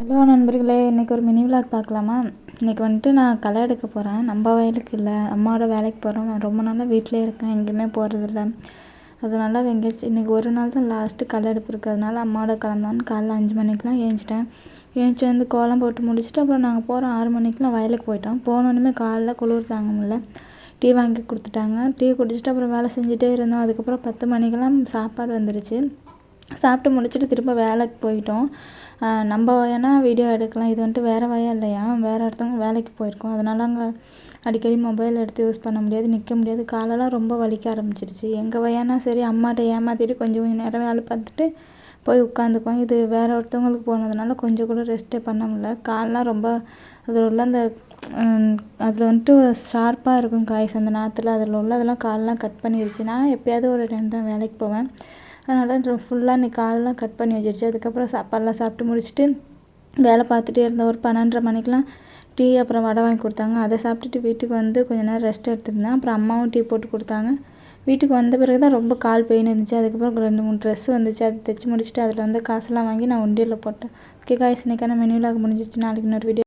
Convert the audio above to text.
Hello நண்பர்களே இன்றைக்கி ஒரு மினி விளாக் பார்க்கலாமா? இன்றைக்கி வந்துட்டு நான் களை எடுக்க போகிறேன் நம்ம வயலுக்கு இல்லை அம்மாவோட வேலைக்கு போகிறோம் நான் ரொம்ப நாளாக வீட்டிலே இருக்கேன் எங்கேயுமே போகிறதில்ல அதனால எங்கேயாச்சும் இன்றைக்கி ஒரு நாள் தான் லாஸ்ட்டு களை எடுப்பு இருக்கிறதுனால அம்மாவோட கிளம்பலான்னு காலைல அஞ்சு மணிக்கெலாம் ஏஞ்சிட்டேன். ஏஞ்சி வந்து கோலம் போட்டு முடிச்சுட்டு அப்புறம் நாங்கள் போகிறோம் ஆறு மணிக்கெலாம் வயலுக்கு போயிட்டோம். போனோடனே காலைல குளிர் தாங்க முடியல. டீ வாங்கி கொடுத்துட்டாங்க. டீ குடிச்சிட்டு அப்புறம் வேலை செஞ்சுட்டே இருந்தோம். அதுக்கப்புறம் பத்து மணிக்கெல்லாம் சாப்பாடு வந்துடுச்சு சாப்பிட்டு முடிச்சுட்டு திரும்ப வேலைக்கு போயிட்டோம். நம்ம வயல்னா வீடியோ எடுக்கலாம். இது வந்துட்டு வேறு வயல் இல்லையா? வேறு ஒருத்தவங்க வேலைக்கு போயிருக்கோம். அதனால் அங்கே அடிக்கடி மொபைல் எடுத்து யூஸ் பண்ண முடியாது நிற்க முடியாது. காலெல்லாம் ரொம்ப வலிக்க ஆரம்பிச்சிருச்சு. எங்கள் வயனா சரி அம்மாட்ட ஏமாற்றிட்டு கொஞ்சம் கொஞ்சம் நேரம் வேலை பார்த்துட்டு போய் உட்காந்துக்குவோம். இது வேறு ஒருத்தவங்களுக்கு போனதுனால கொஞ்சம் கூட ரெஸ்ட்டே பண்ண முடியல. காலெலாம் ரொம்ப அதில் உள்ள அந்த அதில் வந்துட்டு ஷார்ப்பாக இருக்கும் காய்ஸ் அந்த நாற்றுல அதில் உள்ளதெல்லாம் காலெலாம் கட் பண்ணிடுச்சு நான் எப்போயாவது ஒரு டைம் தான் வேலைக்கு போவேன். அதனால் ஃபுல்லாக இன்னைக்கு காலெலாம் கட் பண்ணி வச்சிருச்சு. அதுக்கப்புறம் சாப்பாடெலாம் சாப்பிட்டு முடிச்சுட்டு வேலை பார்த்துட்டே இருந்தேன் ஒரு பன்னெண்டரை மணிக்கெலாம் டீ அப்புறம் வடை வாங்கி கொடுத்தாங்க. அதை சாப்பிட்டுட்டு வீட்டுக்கு வந்து கொஞ்ச நேரம் ரெஸ்ட் எடுத்துருந்தேன். அப்புறம் அம்மாவும் டீ போட்டு கொடுத்தாங்க. வீட்டுக்கு வந்த பிறகு தான் ரொம்ப கால் பெயின் இருந்துச்சு. அதுக்கப்புறம் ரெண்டு மூணு ட்ரெஸ் வந்துச்சு. அதை தைச்சி முடிச்சுட்டு அதில் வந்து காசெல்லாம் வாங்கி நான் உண்டியலில் போட்டேன். ஓகே காய்ஸ் இன்றைக்கான மெனுவில் முடிஞ்சிச்சு நாளைக்கு இன்னொரு வீடியோ